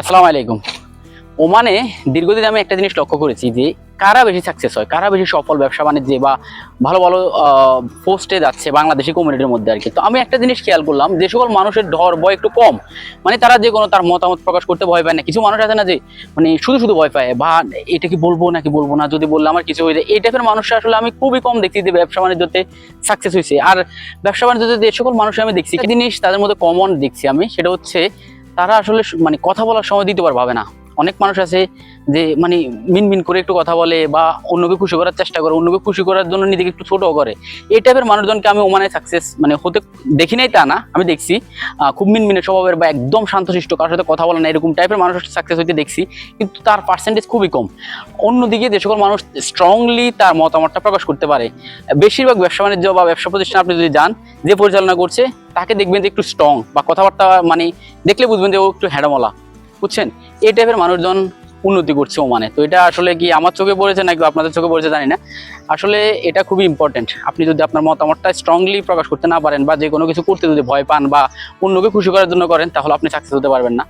আসসালামু আলাইকুম। ওমানে দীর্ঘদিন আমি একটা জিনিস লক্ষ্য করেছি যে, কারা বেশি সাকসেস হয়, কারা বেশি সফল ব্যবসা বাণিজ্যে বা ভালো ভালো পোস্টে যাচ্ছে বাংলাদেশি কমিউনিটির মধ্যে আর কি তো আমি একটা জিনিস খেয়াল করলাম যে, সকল মানুষের ডর ভয় একটু কম। মানে তারা যে কোনো তার মতামত প্রকাশ করতে ভয় পায় না। কিছু মানুষ আছে না যে মানে শুধু শুধু ভয় পায়, বা এটা কি বলব নাকি বলব না? যদি বললে আমার কিছু হয়ে যায়। এই টাইপের মানুষরা আসলে আমি খুবই কম দেখছি যে, ব্যবসা বাণিজ্যতে সাকসেস হয়েছে। আর ব্যবসা বাণিজ্যতে যে সকল মানুষ আমি দেখছি জিনিস তাদের মধ্যে কমন দেখছি আমি, সেটা হচ্ছে তারা আসলে মানে কথা বলার সময় দিতে পারবে না। অনেক মানুষ আছে যে মানে মিনমিন করে একটু কথা বলে বা অন্যকে খুশি করার চেষ্টা করে, অন্যকে খুশি করার জন্য নিজেকে একটু ছোট করে। এই টাইপের মানুষজনকে আমি ওমানে সাকসেস মানে হতে দেখি নাই তা না, আমি দেখছি। খুব মিনমিনে স্বভাবের বা একদম শান্তশিষ্ট, কারোর সাথে কথা বলে না, এরকম টাইপের মানুষ সাকসেস হইতে দেখছি, কিন্তু তার পার্সেন্টেজ খুবই কম। অন্যদিকে যে সকল মানুষ স্ট্রংলি তার মতামতটা প্রকাশ করতে পারে। বেশিরভাগ ব্যবসা বাণিজ্য বা ব্যবসা প্রতিষ্ঠান আপনি যদি যান, যে পরিচালনা করছে, তাকে দেখবেন যে একটু স্ট্রং বা কথাবার্তা মানে দেখলে বুঝবেন যে ও একটু হ্যাডমলা বুঝছেন? এই টাইপের মানুষজন উন্নতি করছে ওমানে। তো এটা আসলে কি আমার চোখে পড়েছে নাকি আপনাদের চোখে পড়েছে জানি না। আসলে এটা খুবই ইম্পর্টেন্ট আপনি যদি আপনার মতামতটা স্ট্রংলি প্রকাশ করতে না পারেন বা যে কোনো কিছু করতে যদি ভয় পান বা অন্যকে খুশি করার জন্য করেন, তাহলে আপনি সাকসেস হতে পারবেন না।